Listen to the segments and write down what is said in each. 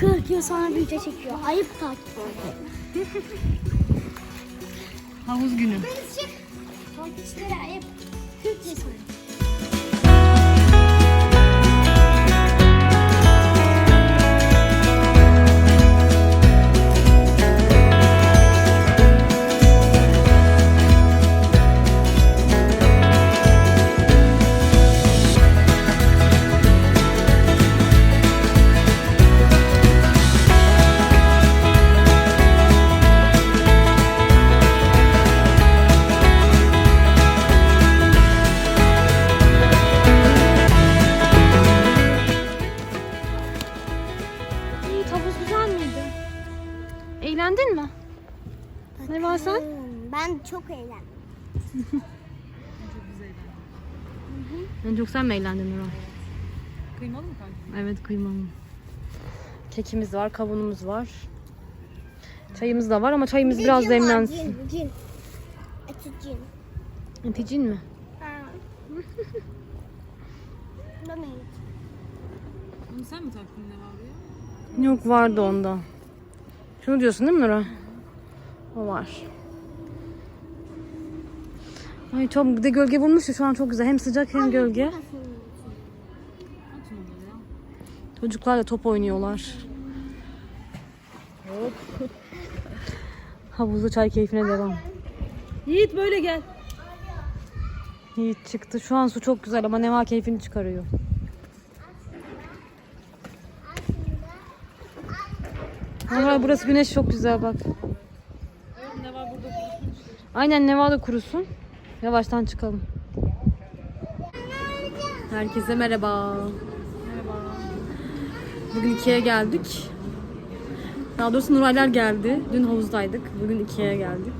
40 yıl sonra video çekiyor. Ayıp takip oldu. Havuz günü. Takipçilere ayıp. 40 yıl sonra. En çok sen mi eğlendin Nuray? Kıymalı mı kanka? Evet kıymalı. Kekimiz var, kavunumuz var. Çayımız da var ama çayımız biraz Cin var, demlensin. Cin, cin. Eti cin. Anticin mi? Ha. Onu sen mi taktın ne var ya? Yok vardı onda. Şunu diyorsun değil mi Nuray? O var. Ay çok bir de gölge bulmuş ya şu an çok güzel. Hem sıcak hem gölge. Onları ya. Çocuklarla top oynuyorlar. Havuzda çay keyfine devam. Yiğit böyle gel. Yiğit çıktı. Şu an su çok güzel ama Neva keyfini çıkarıyor. Neva burası güneş çok güzel bak. Ne var burada kurusun işte. Aynen Neva da kurusun. Yavaştan çıkalım. Herkese merhaba. Merhaba. Bugün Ikea'ya geldik. Daha doğrusu Nuraylar geldi. Dün havuzdaydık. Bugün Ikea'ya geldik.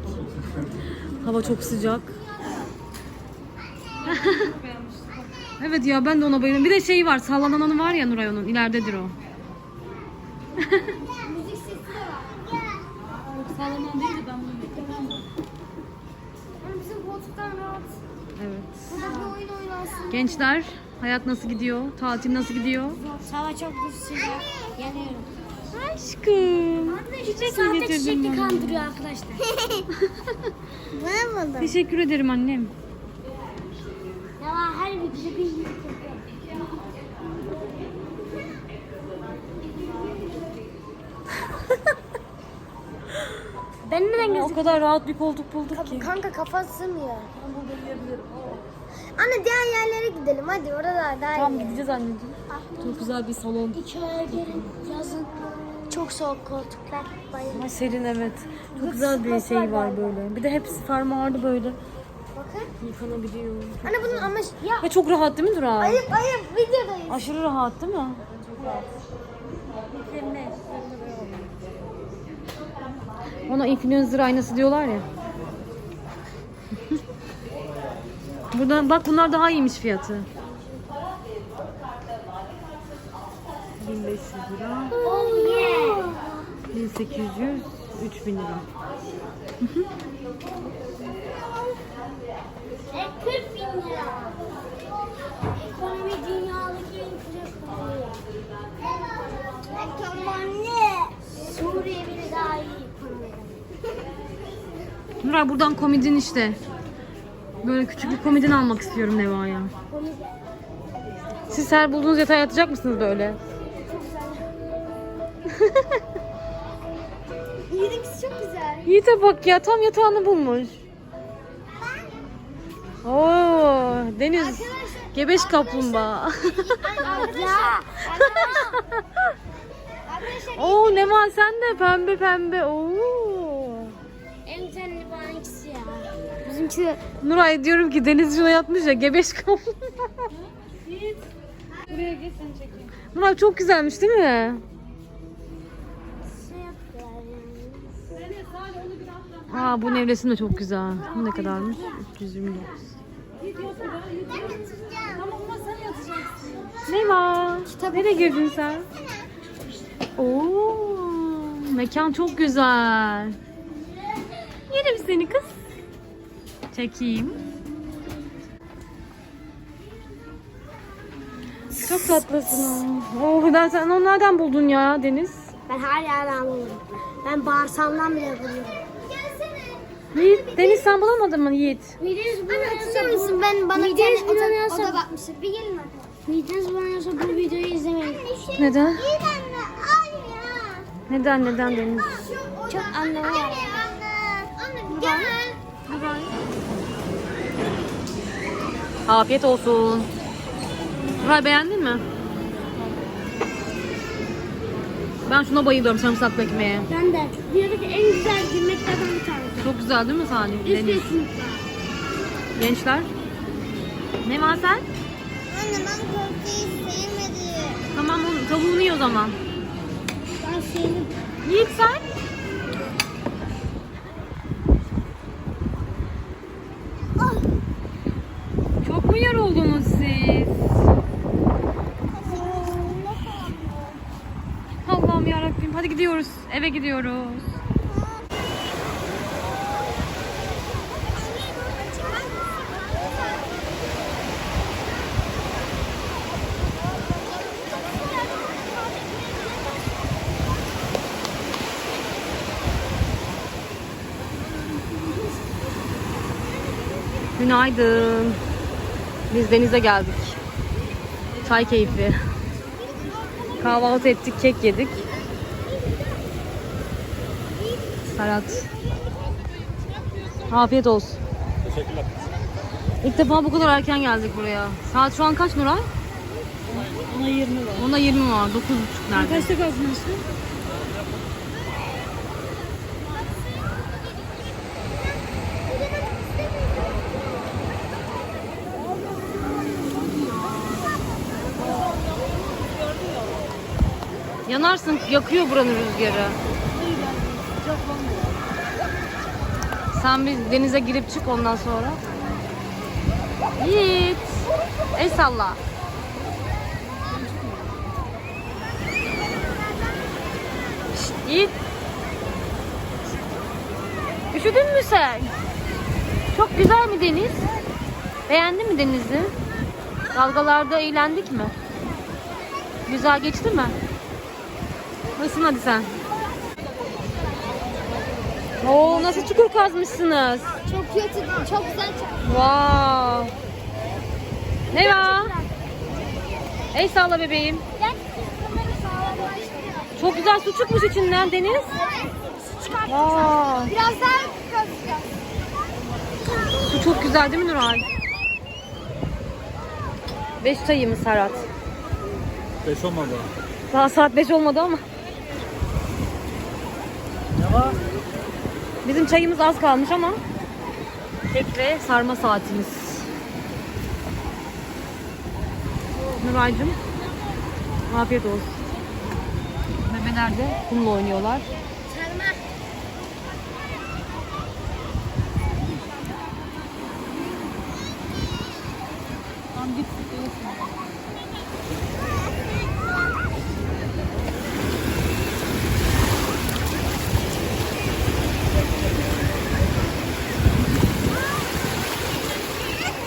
Hava çok sıcak. evet ya ben de ona bayılıyorum. Bir de şey var sallanan anı var ya Nuray onun. İleridedir o. Gençler hayat nasıl gidiyor? Tatil nasıl gidiyor? Hava çok sıcak. Yanıyorum. Aşkım. Çiçek mi Sahte getirdin çiçekli bana? kandırıyor arkadaşlar. ne buldun? Teşekkür ederim annem. Ya her videoda bir yiğit yapıyor. ben neden O kadar rahat bir koltuk bulduk ki. Kanka kafası sığmıyor. Anne diğer yerlere gidelim hadi oralar daha Tamam iyi. gideceğiz anneciğim. Çok güzel bir salon. İçeriye gelin yazın. Çok soğuk koltuklar. Bayılır. Ama serin evet. Çok güzel bir şey var böyle. Bir de hepsi fermuarlı böyle. Bakın. Yıkanabiliyor. Anne bunun ama ya Ve çok rahat değil mi Duran? ayıp ayıp videodayız. Aşırı rahat değil mi? Ona influencer aynası diyorlar ya. Burada bak bunlar daha iyiymiş fiyatı. 1500 lira, Oh yeah. 1800, 3000 lira. E 40 bin lira. Ekonomi dünyadaki en güzel ekonomi. Ekonomi. Suriye bile daha iyi ekonomi. Nuray buradan komodin işte. Böyle küçük bir komodin almak istiyorum Neva'ya. Siz her bulduğunuz yatağa yatacak mısınız böyle? Yedikisi çok güzel. Yiğit'e bak ya tam yatağını bulmuş. Oo, Deniz gebeş kaplumbağa. Arkadaşlar Oo Neva sen de pembe pembe. Oo. Bizimki Nuray diyorum ki Deniz şuna yatmış ya gebeş kaplumbağa. Buraya geç seni çekeyim. Nuray çok güzelmiş değil mi? şey yaptılar yani. Aa bu nevresim de çok güzel. Bu ne kadarmış? 329. Yiğit yok burada. Yiğit yok. Tamam ama sen yatacaksın. Neva. Nereye girdin sen? Oo, mekan çok güzel. Yerim seni kız. Çekeyim. Çok tatlısın. Oh, ben sen onu nereden buldun ya Deniz? Ben her yerden bulurum. Ben bağırsamdan bile bulurum. Yiğit, Deniz sen bulamadın mı Yiğit? Mideniz bulanıyorsa mısın? Ben bana Mideniz bulanıyorsa o da bakmıştı. Bir gelin bakalım. Mideniz bulanıyorsa bu videoyu izlemeyin. Neden? Anne. Ay ya. Neden neden Deniz? Çok anlamı var. Anne gel. Afiyet olsun. Nuray beğendin mi? Ben şuna bayılıyorum sarımsaklı ekmeğe. Ben de. Dünyadaki en güzel yemeklerden bir tanesi. Çok güzel değil mi Salih? Üst Deniz. kesinlikle. Gençler. Ne var sen? Anne ben köfteyi sevmedim. Tamam onu, tavuğunu ye o zaman. Ben sevdim. Yiğit sen? Çok mu yoruldunuz siz? Allah'ım yarabbim. Hadi gidiyoruz. Günaydın. Biz denize geldik. Çay keyfi. Kahvaltı ettik, kek yedik. Serhat. Afiyet olsun. Teşekkürler. İlk defa bu kadar erken geldik buraya. Saat şu an kaç Nuray? Ona 20 var. Onda 20 var. 9.30 nerede? Kaçta kalktın işte? Yanarsın, yakıyor buranın rüzgarı. Sen bir denize girip çık ondan sonra. Yiğit. El salla. Şşt, Yiğit. Üşüdün mü sen? Çok güzel mi deniz? Beğendin mi denizi? Dalgalarda eğlendik mi? Güzel geçti mi? Isın hadi sen. Oo nasıl çukur kazmışsınız? Çok kötü, çok güzel çok. Wow. Neva. Ey sağla bebeğim. Çok güzel su çıkmış içinden Deniz. Evet. Su çıkartacağız. Wow. Biraz daha kazacağız. Su çok güzel değil mi Nuray? Beş çayımız Serhat. Beş olmadı. Daha saat 5 olmadı ama. Ne var? Bizim çayımız az kalmış ama. Kek ve sarma saatimiz. Nuray'cığım. Afiyet olsun. Bebeler de kumla oynuyorlar. Sarma.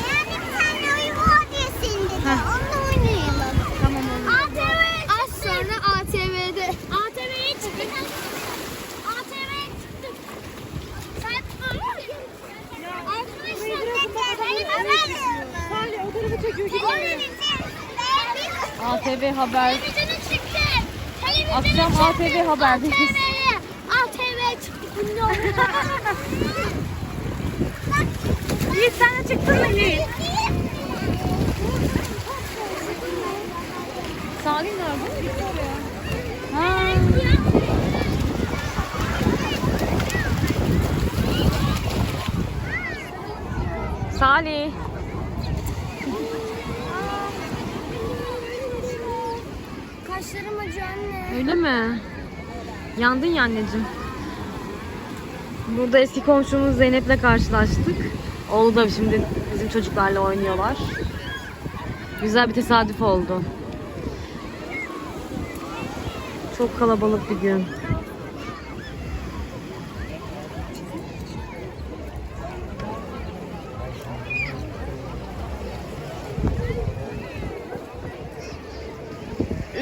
Yani bir tane oyun var diye senin dedi. Onunla oynayalım. Tamam oğlum. ATV Az sonra ATV'de. ATV'ye çıktık. ATV'ye çıktık. Sen Salih o tarafa çekiyor gibi. ATV Haber. Televizyona çıktık. Televizyona Akşam çıktık. ATV Haber'deyiz. Çıktık. Ünlü oldu. Yiğit sen de çıktın mı Yiğit? Salih nerede? Ha. Salih. Öyle mi? Yandın ya anneciğim. Burada eski komşumuz Zeynep'le karşılaştık. Oğlu da şimdi bizim çocuklarla oynuyorlar. Güzel bir tesadüf oldu. Çok kalabalık bir gün.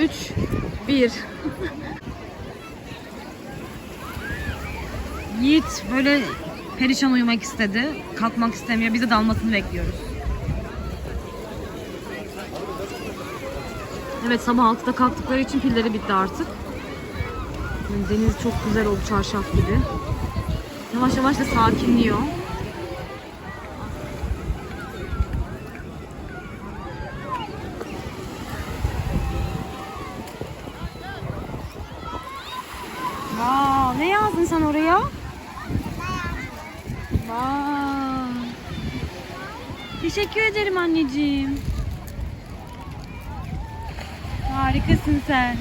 Üç, bir. Yiğit böyle perişan uyumak istedi. Kalkmak istemiyor. Biz de dalmasını bekliyoruz. Evet sabah 6'da kalktıkları için pilleri bitti artık. Yani Deniz çok güzel oldu çarşaf gibi. Yavaş yavaş da sakinliyor. Aa, ne yazdın sen oraya? Teşekkür ederim anneciğim. Harikasın sen.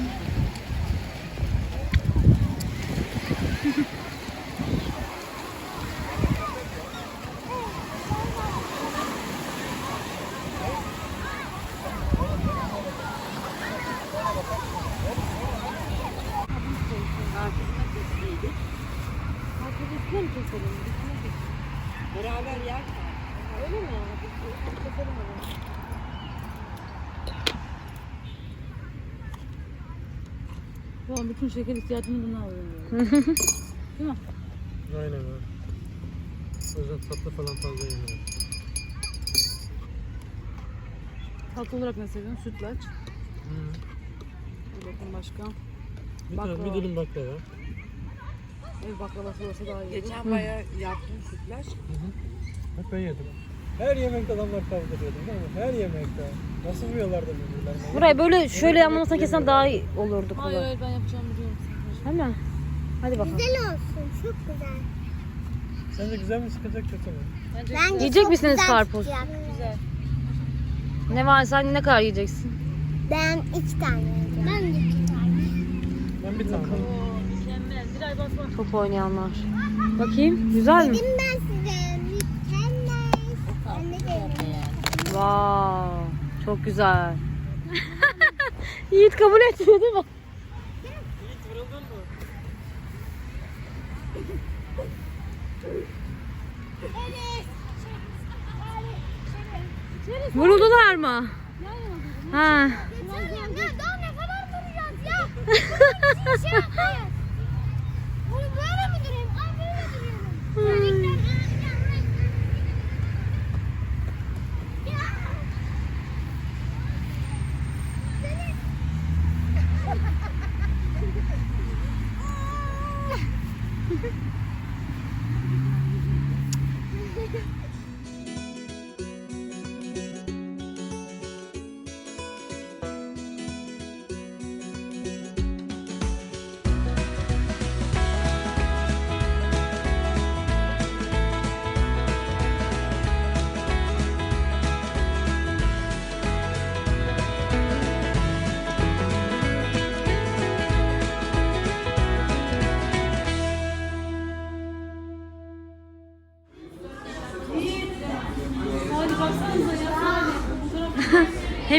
Tamam bütün şeker ihtiyacını bundan alıyorum. Aynen öyle. O yüzden tatlı falan fazla yemiyorum. Tatlı olarak ne seviyorsun? Sütlaç. Hı. Bir bakın başka. Bir, Baklava. tane, bir dilim baklava. Ev baklavası olsa daha iyi. Geçen bayağı yaptım sütlaç. Hep ben yedim. Her yemekte adamlar kavga ediyordum değil mi? Her yemekte. Nasıl vuruyorlardı birbirlerine? Burayı böyle şöyle yanlamasına kessen daha iyi olurdu Hayır kolay. hayır ben yapacağımı biliyorum. Değil mi? Hadi bakalım. Güzel olsun. Çok güzel. Sence güzel mi sıkacak kötü mü? Bence Yiyecek çok misiniz güzel karpuz? çıkacak. Ne var sen ne kadar yiyeceksin? Ben iki tane yiyeceğim. Ben de iki tane. Ben bir tane. Mükemmel. Bir ay basma. Top oynayanlar. Bakayım güzel mi? Dedim ben size mükemmel. Ben de geldim. Wow, çok güzel. Yiğit kabul etmiyor değil mi? Vuruldular mı? Ha. Ya daha ne kadar duracağız ya? Bunu böyle mi durayım? Ay böyle duruyorum.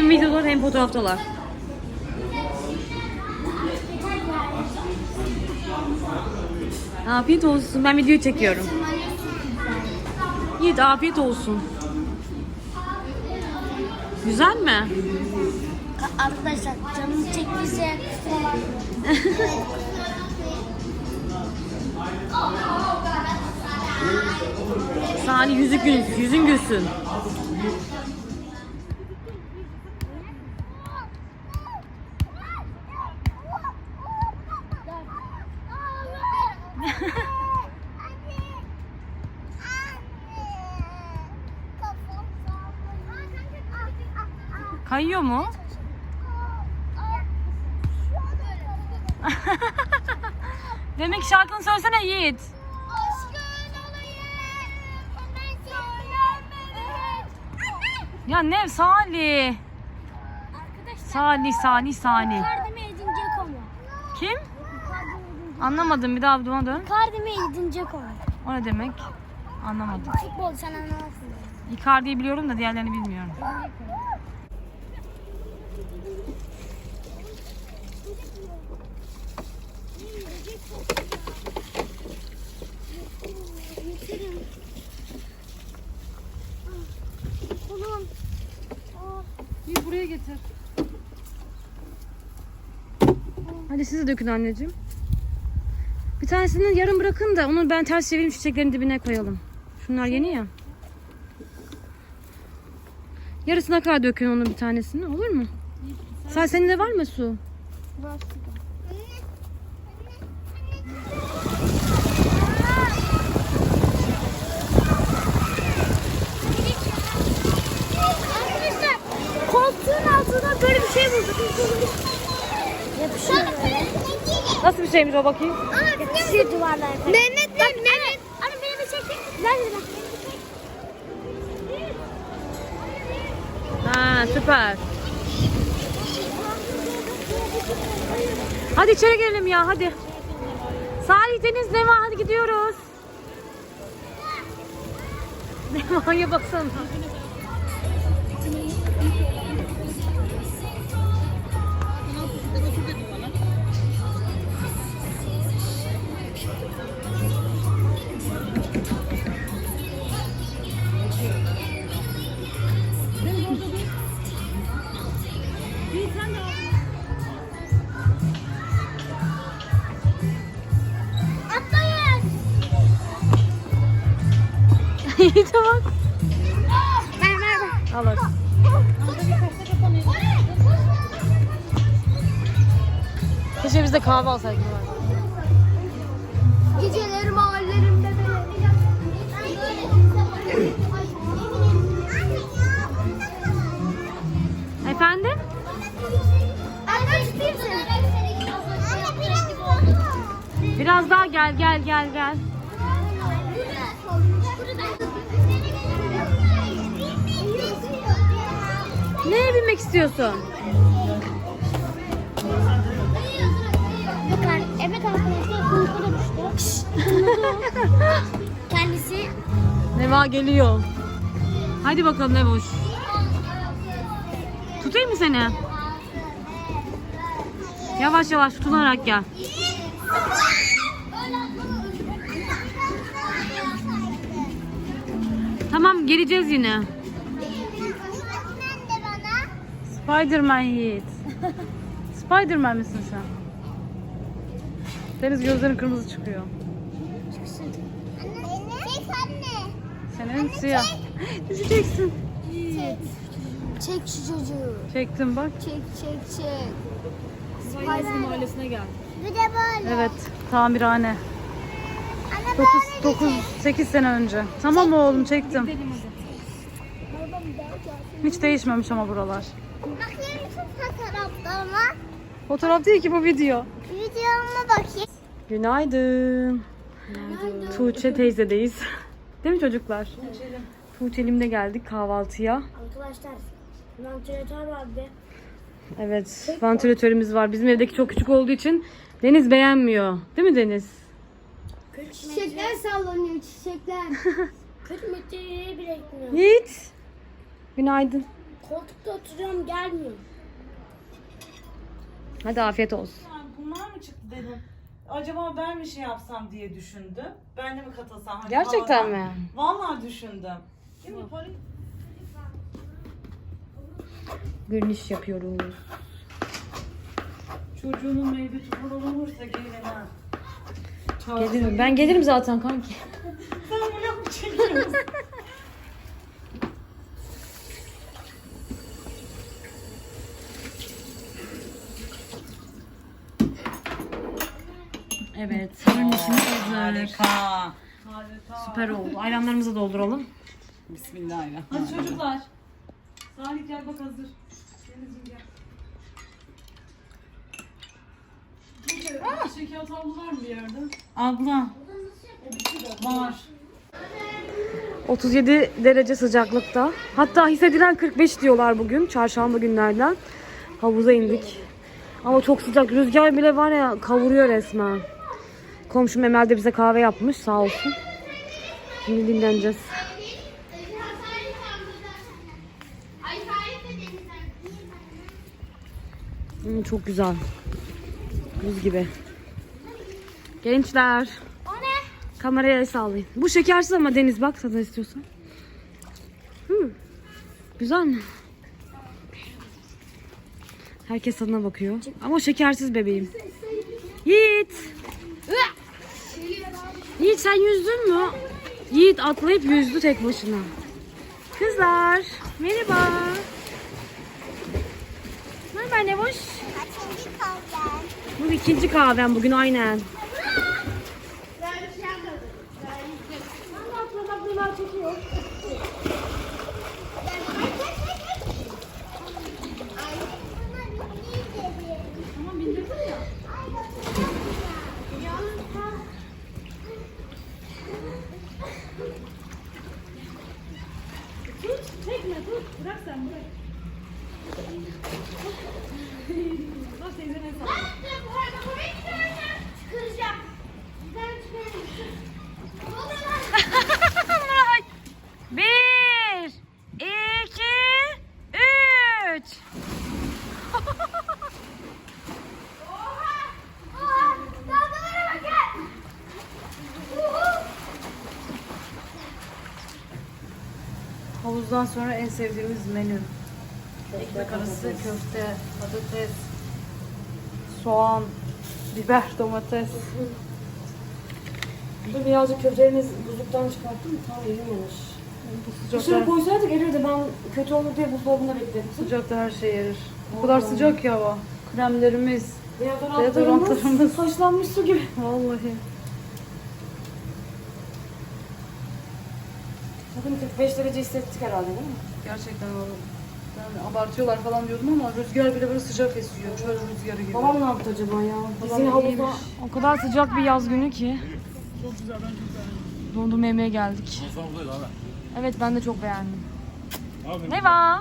Hem videolar hem fotoğraftalar. Afiyet olsun. Ben video çekiyorum. Yiğit afiyet olsun. Güzel mi? Arkadaşlar canım çektiyse kusura bakmayın. Sani yüzük gül, yüzün gülsün. Kayıyor mu? Demek şarkını söylesene Yiğit. Ya ne Salih? Salih, Salih, Salih. Kardime. Kim? Anlamadım bir daha buna dön. Kardime edince konu. O ne demek? Anlamadım. Futbol sen anlamazsın. Icardi'yi biliyorum da diğerlerini bilmiyorum. Bir buraya getir. Hadi siz de dökün anneciğim. Bir tanesini yarım bırakın da onu ben ters çevireyim çiçeklerin dibine koyalım. Şunlar yeni ya. Yarısına kadar dökün onun bir tanesini olur mu? Sen senin de var mı su? Arkadaşlar koltuğun altına böyle bir şey bulduk. Yapışıyor böyle. Nasıl bir şeymiş o bakayım? Yapışıyor duvarlara. Mehmet Mehmet. Mehmet. Anne beni bir çekin. Ver ver. Ha süper. Hadi içeri girelim ya hadi. Salih Deniz Neva hadi gidiyoruz. Neva'ya baksana. Tamam. Ver ver ver. Al hadi. Keşke biz de kahve alsaydık. Geceleri mahallerimde Efendim? Biraz daha gel gel gel gel. Neye binmek istiyorsun? Bakın evet arkadaşlar kuyruğu da düştü. Kendisi Neva geliyor. Hadi bakalım Nevoş. Tutayım mı seni? Yavaş yavaş tutunarak gel. Tamam geleceğiz yine. Spiderman Yiğit. Spiderman misin sen? Deniz gözlerin kırmızı çıkıyor. Anne. Senin siyah. Düşeceksin. Çek. Çek şu çocuğu. Çektim bak. Çek çek çek. mahallesine gel. Bir de böyle. Evet, tamirhane. Anne 9 böyle 9 8 sene önce. Tamam oğlum çektim. Hiç değişmemiş ama buralar. Fotoğraflarıma? Fotoğraf değil ki bu video. Videoma bakayım. Günaydın. Tuğçe teyzedeyiz. Değil mi çocuklar? Tuğçe'limde geldik kahvaltıya. Arkadaşlar vantilatör vardı. Evet, vantilatörümüz var. Bizim evdeki çok küçük olduğu için Deniz beğenmiyor. Değil mi Deniz? Çiçekler sallanıyor çiçekler. 40 metreye bile gitmiyor. Yiğit. Günaydın. Koltukta oturuyorum gelmiyor. Hadi afiyet olsun. Bunlar mı çıktı dedim. Acaba ben mi şey yapsam diye düşündüm. Ben de mi katılsam? Hani Gerçekten havadan- mi? Vallahi düşündüm. Değil mi? Görünüş yapıyoruz. Çocuğunun meyvesi falan olursa gelin ha. Gelirim. Ben gelirim zaten kanki. Sen bunu mı çekiyorsun? Evet. Görünüşümüz hazır. Harika. Süper oldu. Ayranlarımızı dolduralım. Bismillahirrahmanirrahim. Hadi çocuklar. Salih gel bak hazır. Deniz'im gel. Şeker tablo var mı bir yerde? Abla. Var. 37 derece sıcaklıkta. Hatta hissedilen 45 diyorlar bugün. Çarşamba günlerden. Havuza indik. Ama çok sıcak. Rüzgar bile var ya kavuruyor resmen. Komşum Emel de bize kahve yapmış sağ olsun. Şimdi dinleneceğiz. Hmm, çok güzel. Buz gibi. Gençler. O ne? Kameraya el sallayın. Bu şekersiz ama Deniz bak tadına istiyorsan. Hmm. Güzel mi? Herkes tadına bakıyor. Ama şekersiz bebeğim. Yiğit. Yiğit sen yüzdün mü? Yiğit atlayıp yüzdü tek başına. Kızlar merhaba. Merhaba ne boş? Bu ikinci kahvem bugün aynen. Tamam bindirdin ya. Çekme dur. Bırak sen bırak. Dur teyzene sağ. Çıkaracağım. Ben çıkarayım. Bir, iki, üç. Oha! Oha! Dalgalara bakın! Uhu! Havuzdan sonra en sevdiğimiz menü. Ekmek arası köfte, patates, soğan, biber, domates. Dur birazcık köfteleriniz buzluktan çıkarttım mı? Tam erimemiş. Bu Dışarı sıcakta, koysaydık erirdi. Ben kötü olur diye buzdolabında bekledim. sıcakta her şey erir. O kadar sıcak ki hava. Kremlerimiz, Deodorantlarımız Deodorantlarımız. saçlanmış su gibi. vallahi. Bakın 45 derece hissettik herhalde değil mi? Gerçekten o. Yani abartıyorlar falan diyordum ama rüzgar bile böyle sıcak esiyor. Çöl rüzgarı gibi. Babam ne yaptı acaba ya? Biz Babam yine havuzda... iyiymiş. O kadar sıcak bir yaz günü ki. Dondurma yemeye geldik. Evet ben de çok beğendim. Ne var?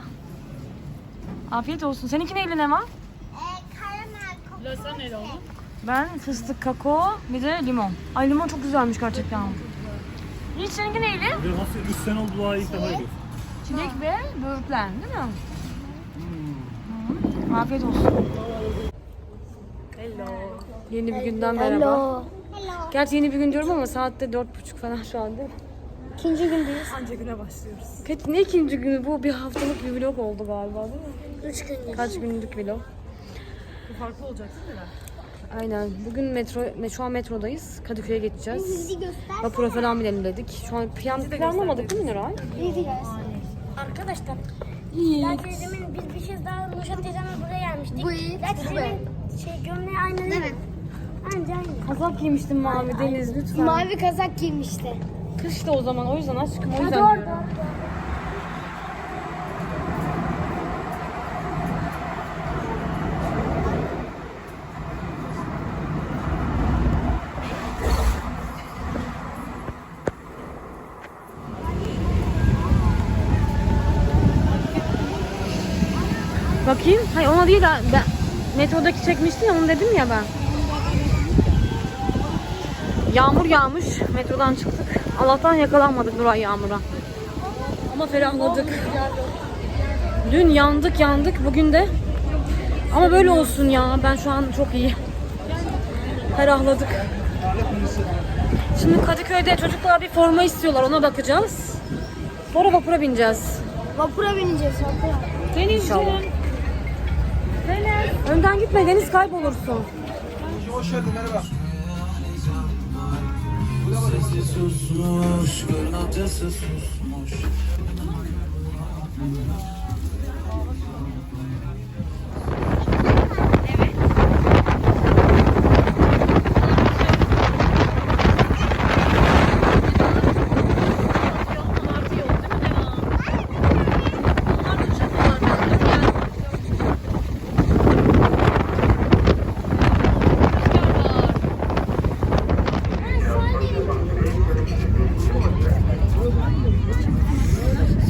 Afiyet olsun. Seninki neyle ne var? Ee, karamel kokusu. Sen neyle oğlum? Ben fıstık, kakao, bir de limon. Ay limon çok güzelmiş gerçekten. Hiç seninki neyle? Bir nasıl 3 sene oldu daha ilk defa yiyoruz. Çilek ve böğürtlen değil mi? Hı. Afiyet olsun. Hello. Yeni bir günden merhaba. Hello. Gerçi yeni bir gün diyorum ama saatte dört buçuk falan şu an değil mi? İkinci gündeyiz. Anca güne başlıyoruz. Kaç, ne ikinci günü bu? Bir haftalık bir vlog oldu galiba değil mi? Üç gündeyiz. Kaç günlük vlog? Bu farklı olacak değil mi? Aynen. Bugün metro, me- şu an metrodayız. Kadıköy'e geçeceğiz. Bizi göster. Vapura falan binelim dedik. Şu an plan, planlamadık değil mi Nuray? Bizi göster. Arkadaşlar. Ben teyzemin biz bir şey daha Nuşat teyzemle buraya gelmiştik. Bu iyi. Teyzemin şey gömleği aynı değil mi? Anca aynı. Kazak giymiştim mavi Deniz lütfen. Mavi kazak giymişti. Kıştı o zaman o yüzden aşkım o yüzden orada. diyorum. Bakayım. Ha. ben metrodaki çekmiştim ya onu dedim ya ben. Yağmur yağmış. Metrodan çıktık. Allah'tan yakalanmadık Nuray Yağmur'a. Ama ferahladık. Dün yandık yandık. Bugün de. Ama böyle olsun ya. Ben şu an çok iyi. Ferahladık. Şimdi Kadıköy'de çocuklar bir forma istiyorlar. Ona bakacağız. Sonra vapura bineceğiz. Vapura bineceğiz vapura. İnşallah. Önden gitme Deniz kaybolursun. Sesi susmuş, acısı susmuş.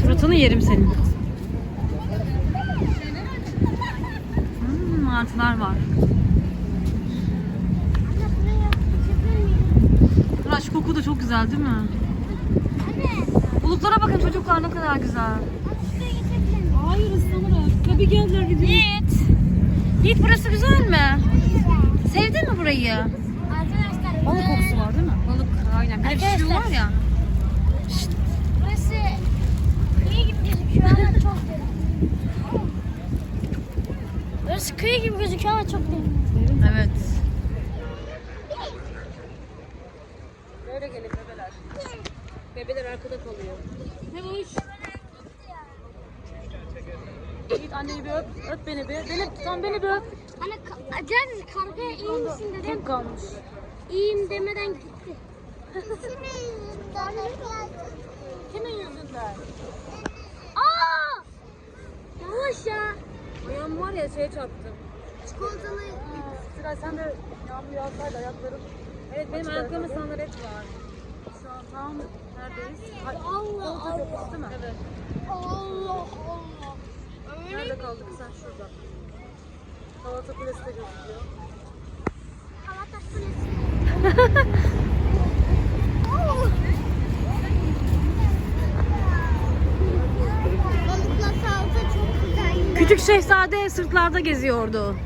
Suratını yerim senin. Hmm, martılar var. Murat şu koku da çok güzel değil mi? Bulutlara bakın çocuklar ne kadar güzel. Hayır ıslanırız. Tabii geldiler gidiyor. Yiğit. Yiğit burası güzel mi? Sevdin mi burayı? Arkadaşlar Balık kokusu var değil mi? Balık aynen. Bir de Arkadaşlar. pişiriyorlar ya. burası iyi gibi gözüküyor ama çok derin. Burası kıyı gibi gözüküyor ama çok derin. Evet. Böyle gelelim. arkada kalıyor. Ne bu iş? Git anneni bir öp. Öp beni bir. Beni, tam beni bir öp. Hani ka- gel kargaya iyi misin dedim. Çok kalmış. İyiyim demeden gitti. Kimin yüzünden? Aa! Yavaş ya. Ayağım var ya şeye çarptım. Çikolatalı. Sıra sen de yağmur yağsaydı ayaklarım. Evet benim ayaklarımda sandalet var. Şu an tam neredeyiz? Allah Allah. Evet. Allah Allah. Nerede kaldık sen şurada. Galata Kulesi de gözüküyor. Galata Kulesi. Balıkla salata çok güzel. Küçük şehzade sırtlarda geziyordu.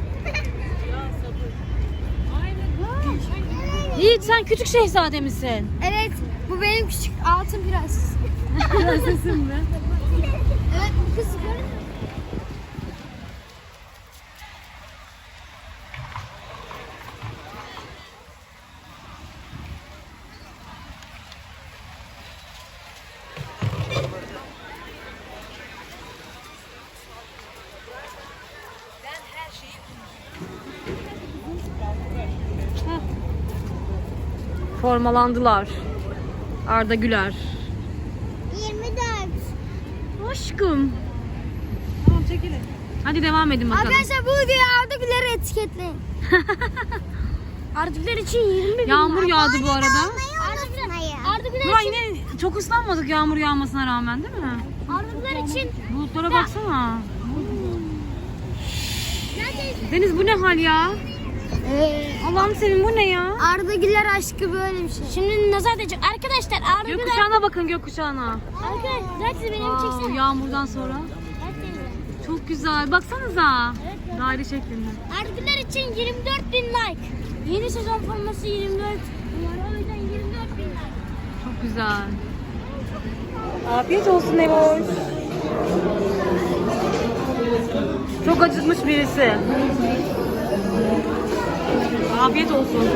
Yiğit sen küçük şehzade misin? Evet, bu benim küçük altın prenses. Prensesin mi? Evet, bu kız görüyor musun? Formalandılar. Arda Güler. 24. Aşkım. Tamam çekilin. Hadi devam edin bakalım. Arkadaşlar bu videoyu Arda Güler'e etiketleyin. Arda Güler için 20 bin. Yağmur yağdı bu arada. Arda Güler, Arda Güler Ulan için, yine çok ıslanmadık yağmur yağmasına rağmen değil mi? Arda Güler için Bulutlara baksana. neredeyse. Deniz bu ne hal ya? Allah'ım senin bu ne ya? Arda Güler aşkı böyle bir şey. Şimdi nazar edecek. Arkadaşlar Arda Güler. Gökkuşağına bakın gökkuşağına. Arkadaşlar siz benim Wow, çeksene. yağmurdan sonra. Evet, Çok güzel. Baksanıza. Daire şeklinde. Arda Güler için 24 bin like. Yeni sezon forması 24 numara o yüzden 24 bin like. Çok güzel. Afiyet olsun Evoş. Çok acıkmış birisi. Afiyet olsun.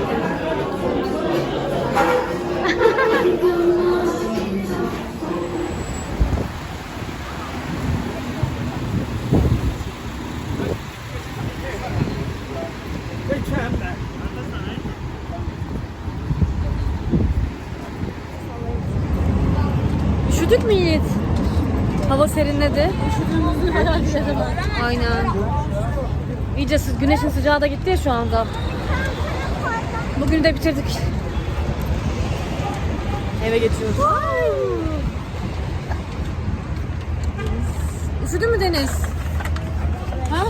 Üşüdük mü Yiğit? Hava serinledi. Aynen. İyice güneşin sıcağı da gitti ya şu anda. Bugünü de bitirdik. Eve geçiyoruz. Üşüdün mü Deniz? Ha?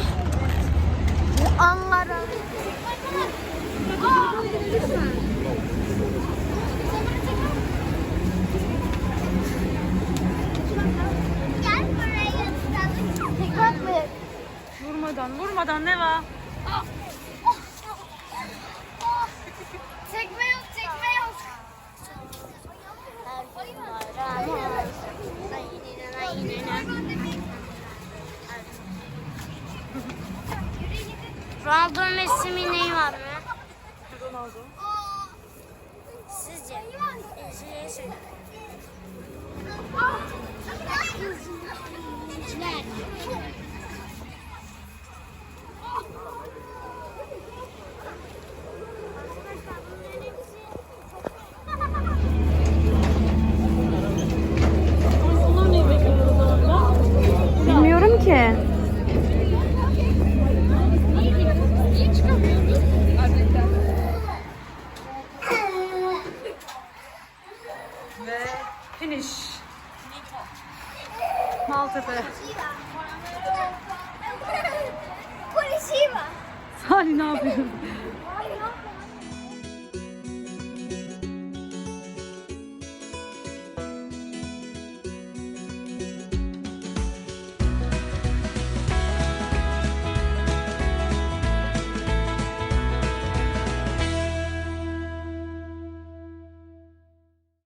Mı? Vurmadan, vurmadan ne var? Ronaldo Messi'nin neyi var mı? Ronaldo. Sizce? Sizce? Bilmiyorum